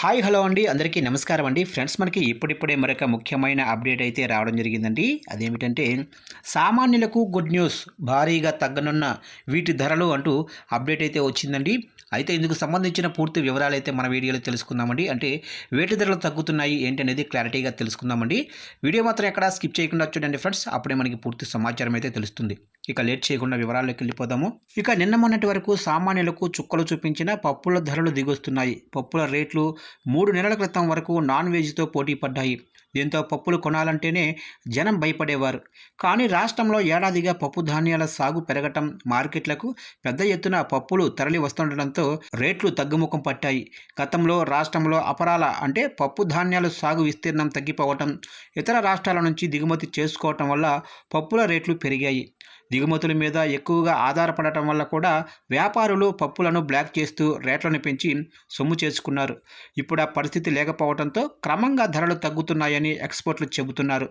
Hi hello అండి. అందరికీ నమస్కారం అండి. ఫ్రెండ్స్ మనకి ఇప్పుడిప్పుడే మరొక ముఖ్యమైన అప్డేట్ అయితే రావడం జరిగిందండి. అదేమిటంటే సామాన్యులకు గుడ్ న్యూస్ భారీగా తగ్గనున్న వీటి ధరలు అంటూ అప్డేట్ అయితే వచ్చిందండి. అయితే ఇందుకు సంబంధించిన పూర్తి వివరాలు అయితే మన వీడియోలో తెలుసుకుందామండి. అంటే వేటి ధరలు తగ్గుతున్నాయి ఏంటి అనేది క్లారిటీగా తెలుసుకుందామండి. వీడియో మాత్రం ఎక్కడ స్కిప్ చేయకుండా చూడండి ఫ్రెండ్స్. అప్పుడే మనకి పూర్తి సమాచారం అయితే తెలుస్తుంది. ఇక లేట్ చేయకుండా వివరాల్లోకి వెళ్ళిపోదాము. ఇక నిన్న మొన్నటి వరకు సామాన్యులకు చుక్కలు చూపించిన పప్పుల ధరలు దిగొస్తున్నాయి. పప్పుల రేట్లు మూడు నెలల క్రితం వరకు నాన్ వెజ్తో పోటీ పడ్డాయి. దీంతో పప్పులు కొనాలంటేనే జనం భయపడేవారు. కానీ రాష్ట్రంలో ఏడాదిగా పప్పు ధాన్యాల సాగు పెరగటం మార్కెట్లకు పెద్ద ఎత్తున పప్పులు తరలి వస్తుండటంతో రేట్లు తగ్గుముఖం పట్టాయి. గతంలో రాష్ట్రంలో అపరాల అంటే పప్పు ధాన్యాల సాగు విస్తీర్ణం తగ్గిపోవటం ఇతర రాష్ట్రాల నుంచి దిగుమతి చేసుకోవటం వల్ల పప్పుల రేట్లు పెరిగాయి. దిగుమతుల మీద ఎక్కువగా ఆధారపడటం వల్ల కూడా వ్యాపారులు పప్పులను బ్లాక్ చేస్తూ రేట్లను పెంచి సొమ్ము చేసుకున్నారు. ఇప్పుడు ఆ పరిస్థితి లేకపోవడంతో క్రమంగా ధరలు తగ్గుతున్నాయని ఎక్స్పర్ట్లు చెబుతున్నారు.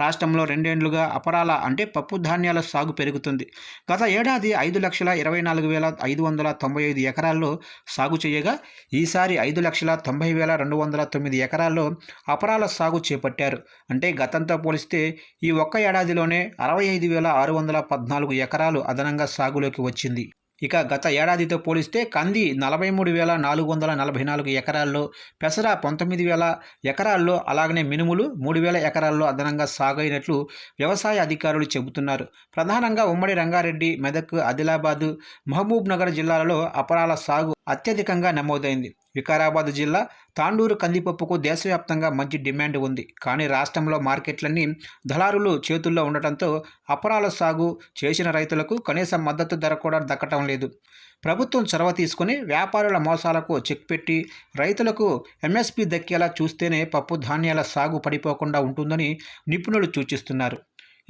రాష్ట్రంలో రెండేండ్లుగా అపరాల అంటే పప్పు ధాన్యాల సాగు పెరుగుతుంది. గత ఏడాది ఐదు లక్షల ఇరవై నాలుగు వేల ఐదు వందల తొంభై ఐదు ఎకరాల్లో సాగు చేయగా ఈసారి ఐదు లక్షల తొంభై వేల రెండు వందల తొమ్మిది ఎకరాల్లో అపరాల సాగు చేపట్టారు. అంటే గతంతో పోలిస్తే ఈ ఒక్క ఏడాదిలోనే అరవై ఐదు వేల ఆరు వందల పద్నాలుగు ఎకరాలు అదనంగా సాగులోకి వచ్చింది. ఇక గత ఏడాదితో పోలిస్తే కంది నలభై మూడు వేల నాలుగు వందల నలభై నాలుగు ఎకరాల్లో పెసర పంతొమ్మిది వేల ఎకరాల్లో అలాగనే మినుములు మూడు వేల ఎకరాల్లో అదనంగా సాగైనట్లు వ్యవసాయ అధికారులు చెబుతున్నారు. ప్రధానంగా ఉమ్మడి రంగారెడ్డి మెదక్ ఆదిలాబాదు మహబూబ్ నగర్ జిల్లాలలో అపరాల సాగు అత్యధికంగా నమోదైంది. వికారాబాద్ జిల్లా తాండూరు కందిపప్పుకు దేశవ్యాప్తంగా మంచి డిమాండ్ ఉంది. కానీ రాష్ట్రంలో మార్కెట్లన్నీ దళారులు చేతుల్లో ఉండటంతో అపరాల సాగు చేసిన రైతులకు కనీస మద్దతు ధర కూడా దక్కటం లేదు. ప్రభుత్వం చొరవ తీసుకుని వ్యాపారుల మోసాలకు చెక్ పెట్టి రైతులకు ఎంఎస్పి దక్కేలా చూస్తేనే పప్పు ధాన్యాల సాగు పడిపోకుండా ఉంటుందని నిపుణులు సూచిస్తున్నారు.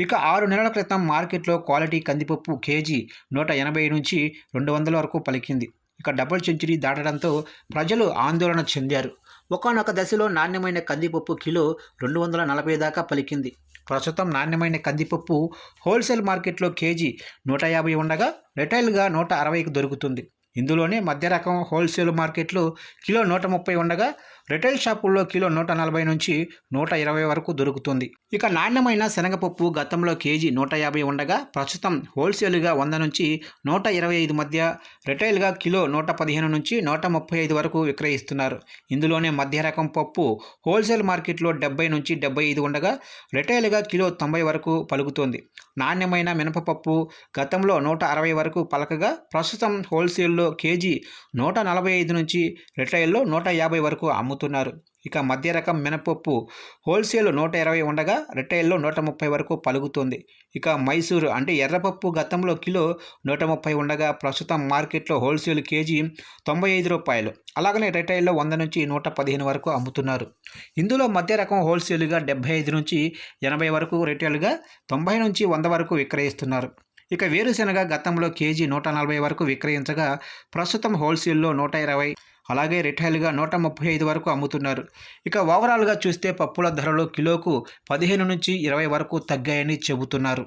ఇక ఆరు నెలల క్రితం మార్కెట్లో క్వాలిటీ కందిపప్పు కేజీ నూట ఎనభై నుంచి రెండు వందల వరకు పలికింది. ఇక డబుల్ సెంచరీ దాటడంతో ప్రజలు ఆందోళన చెందారు. ఒకనొక దశలో నాణ్యమైన కందిపప్పు కిలో రెండు వందల నలభై దాకా పలికింది. ప్రస్తుతం నాణ్యమైన కందిపప్పు హోల్సేల్ మార్కెట్లో కేజీ నూట యాభై ఉండగా రిటైల్గా నూట అరవైకి దొరుకుతుంది. ఇందులోనే మధ్య రకం హోల్సేల్ మార్కెట్లు కిలో నూట ముప్పై ఉండగా రిటైల్ షాపుల్లో కిలో నూట నలభై నుంచి నూట ఇరవై వరకు దొరుకుతుంది. ఇక నాణ్యమైన శనగపప్పు గతంలో కేజీ నూట యాభై ఉండగా ప్రస్తుతం హోల్సేల్గా వంద నుంచి నూట ఇరవై ఐదు మధ్య రిటైల్గా కిలో నూట పదిహేను నుంచి నూట ముప్పై ఐదు వరకు విక్రయిస్తున్నారు. ఇందులోనే మధ్య రకం పప్పు హోల్సేల్ మార్కెట్లో డెబ్బై నుంచి డెబ్బై ఐదు ఉండగా రిటైల్గా కిలో తొంభై వరకు పలుకుతోంది. నాణ్యమైన మినపపప్పు గతంలో నూట అరవై వరకు పలకగా ప్రస్తుతం హోల్సేల్లో కేజీ నూట నలభై ఐదు నుంచి రిటైల్లో నూట యాభై వరకు అమ్ముతున్నారు. ఇక మధ్య రకం మినపప్పు హోల్సేల్ నూట ఇరవై ఉండగా రిటైల్లో నూట ముప్పై వరకు పలుకుతుంది. ఇక మైసూరు అంటే ఎర్రపప్పు గతంలో కిలో నూట ముప్పై ఉండగా ప్రస్తుతం మార్కెట్లో హోల్సేల్ కేజీ తొంభై ఐదు రూపాయలు. అలాగనే రిటైల్లో వంద నుంచి నూట పదిహేను వరకు అమ్ముతున్నారు. ఇందులో మధ్య రకం హోల్సేల్గా డెబ్బై ఐదు నుంచి ఎనభై వరకు రిటైల్గా తొంభై నుంచి వంద వరకు విక్రయిస్తున్నారు. ఇక వేరుశెనగ గతంలో కేజీ నూట నలభై వరకు విక్రయించగా ప్రస్తుతం హోల్సేల్లో నూట ఇరవై అలాగే రిటైల్గా నూట ముప్పై ఐదు వరకు అమ్ముతున్నారు. ఇక ఓవరాల్గా చూస్తే పప్పుల ధరలు కిలోకు పదిహేను నుంచి ఇరవై వరకు తగ్గాయని చెబుతున్నారు.